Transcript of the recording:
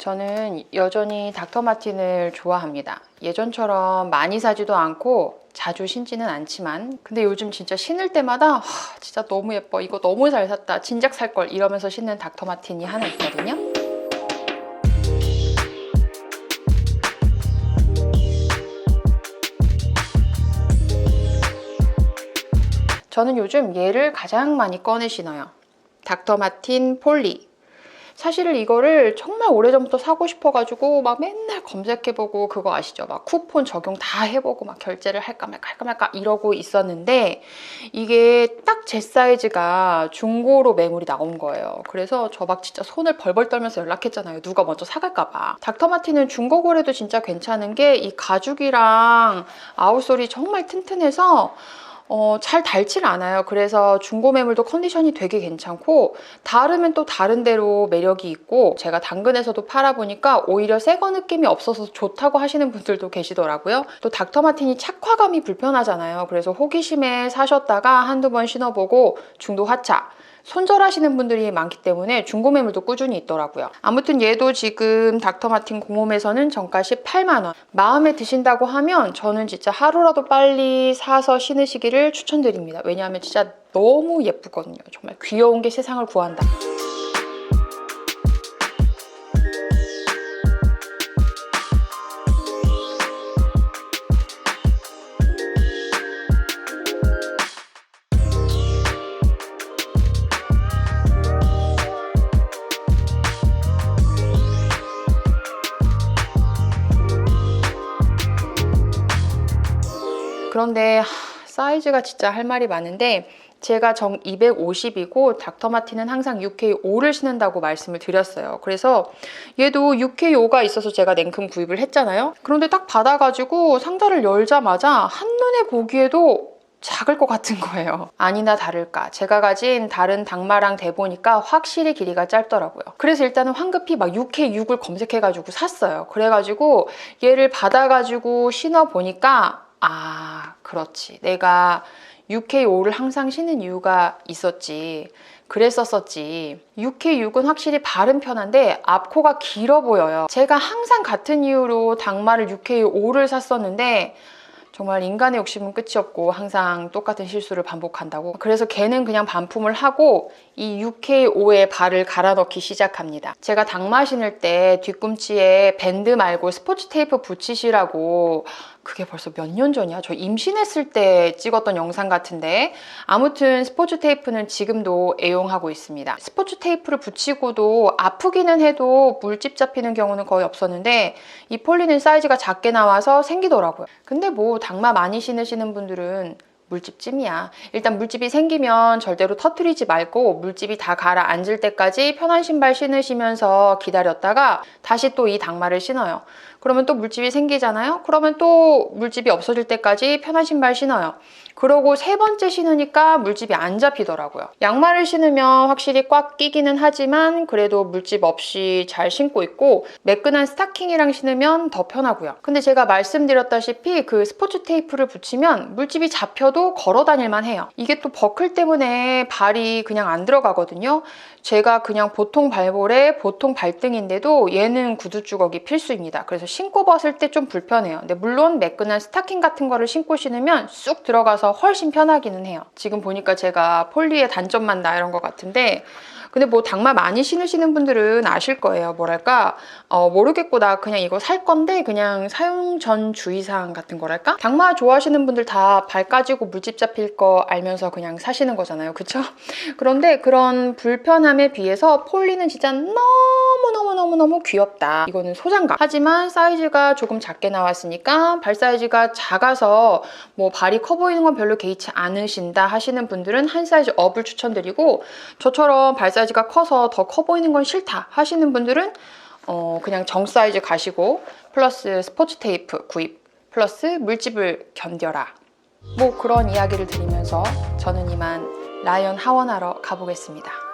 저는 여전히 닥터 마틴을 좋아합니다. 예전처럼 많이 사지도 않고 자주 신지는 않지만 근데 요즘 진짜 신을 때마다 와, 진짜 너무 예뻐 이거 너무 잘 샀다 진작 살 걸 이러면서 신는 닥터 마틴이 하나 있거든요. 저는 요즘 얘를 가장 많이 꺼내 신어요. 닥터 마틴 폴리. 사실 이거를 정말 오래전부터 사고 싶어가지고 막 맨날 검색해보고 그거 아시죠? 막 쿠폰 적용 다 해보고 막 결제를 할까 말까 할까 말까 이러고 있었는데 이게 딱 제 사이즈가 중고로 매물이 나온 거예요. 그래서 저 막 진짜 손을 벌벌 떨면서 연락했잖아요. 누가 먼저 사갈까봐. 닥터마틴은 중고 거래도 진짜 괜찮은 게 이 가죽이랑 아웃솔이 정말 튼튼해서 어, 잘 닳질 않아요. 그래서 중고 매물도 컨디션이 되게 괜찮고 다르면 또 다른 대로 매력이 있고 제가 당근에서도 팔아보니까 오히려 새거 느낌이 없어서 좋다고 하시는 분들도 계시더라고요. 또 닥터마틴이 착화감이 불편하잖아요. 그래서 호기심에 사셨다가 한두 번 신어보고 중도 하차 손절하시는 분들이 많기 때문에 중고 매물도 꾸준히 있더라고요. 아무튼 얘도 지금 닥터마틴 공홈에서는 정가 18만 원. 마음에 드신다고 하면 저는 진짜 하루라도 빨리 사서 신으시기를 추천드립니다. 왜냐하면 진짜 너무 예쁘거든요. 정말 귀여운 게 세상을 구한다. 그런데 하, 사이즈가 진짜 할 말이 많은데 제가 정 250이고 닥터마틴은 항상 UK5를 신는다고 말씀을 드렸어요. 그래서 얘도 UK5가 있어서 제가 냉큼 구입을 했잖아요. 그런데 딱 받아가지고 상자를 열자마자 한눈에 보기에도 작을 것 같은 거예요. 아니나 다를까. 제가 가진 다른 닭마랑 대보니까 확실히 길이가 짧더라고요. 그래서 일단은 황급히 막 6K6을 검색해가지고 샀어요. 그래가지고 얘를 받아가지고 신어보니까 아, 그렇지. 내가 UK5를 항상 신는 이유가 있었지. 그랬었었지. UK6은 확실히 발은 편한데 앞코가 길어 보여요. 제가 항상 같은 이유로 닭마를 UK5를 샀었는데 정말 인간의 욕심은 끝이 없고 항상 똑같은 실수를 반복한다고. 그래서 걔는 그냥 반품을 하고 이 UK5에 발을 갈아 넣기 시작합니다. 제가 닭마 신을 때 뒤꿈치에 밴드 말고 스포츠 테이프 붙이시라고 그게 벌써 몇 년 전이야? 저 임신했을 때 찍었던 영상 같은데 아무튼 스포츠 테이프는 지금도 애용하고 있습니다. 스포츠 테이프를 붙이고도 아프기는 해도 물집 잡히는 경우는 거의 없었는데 이 폴리는 사이즈가 작게 나와서 생기더라고요. 근데 뭐 닭마 많이 신으시는 분들은 물집쯤이야. 일단 물집이 생기면 절대로 터트리지 말고 물집이 다 가라앉을 때까지 편한 신발 신으시면서 기다렸다가 다시 또이 닭마를 신어요. 그러면 또 물집이 생기잖아요? 그러면 또 물집이 없어질 때까지 편한 신발 신어요. 그러고 세 번째 신으니까 물집이 안 잡히더라고요. 양말을 신으면 확실히 꽉 끼기는 하지만 그래도 물집 없이 잘 신고 있고 매끈한 스타킹이랑 신으면 더 편하고요. 근데 제가 말씀드렸다시피 그 스포츠 테이프를 붙이면 물집이 잡혀도 걸어 다닐만 해요. 이게 또 버클 때문에 발이 그냥 안 들어가거든요. 제가 그냥 보통 발볼에 보통 발등인데도 얘는 구두 주걱이 필수입니다. 그래서 신고 벗을 때 좀 불편해요. 근데 물론 매끈한 스타킹 같은 거를 신고 신으면 쑥 들어가서 훨씬 편하기는 해요. 지금 보니까 제가 폴리의 단점만 나 이런 것 같은데 근데 뭐 닭마 많이 신으시는 분들은 아실 거예요. 뭐랄까 어, 모르겠고 나 그냥 이거 살 건데 그냥 사용 전 주의사항 같은 거랄까? 닭마 좋아하시는 분들 다 발 까지고 물집 잡힐 거 알면서 그냥 사시는 거잖아요. 그쵸? 그런데 그런 불편함에 비해서 폴리는 진짜 너무너무너무너무 귀엽다. 이거는 소장감. 하지만 사이즈가 조금 작게 나왔으니까 발 사이즈가 작아서 뭐 발이 커 보이는 건 별로 개의치 않으신다 하시는 분들은 한 사이즈 업을 추천드리고 저처럼 발 사이즈가 커서 더 커 보이는 건 싫다 하시는 분들은 어, 그냥 정 사이즈 가시고 플러스 스포츠 테이프 구입 플러스 물집을 견뎌라 뭐 그런 이야기를 드리면서 저는 이만 라이언 하원하러 가보겠습니다.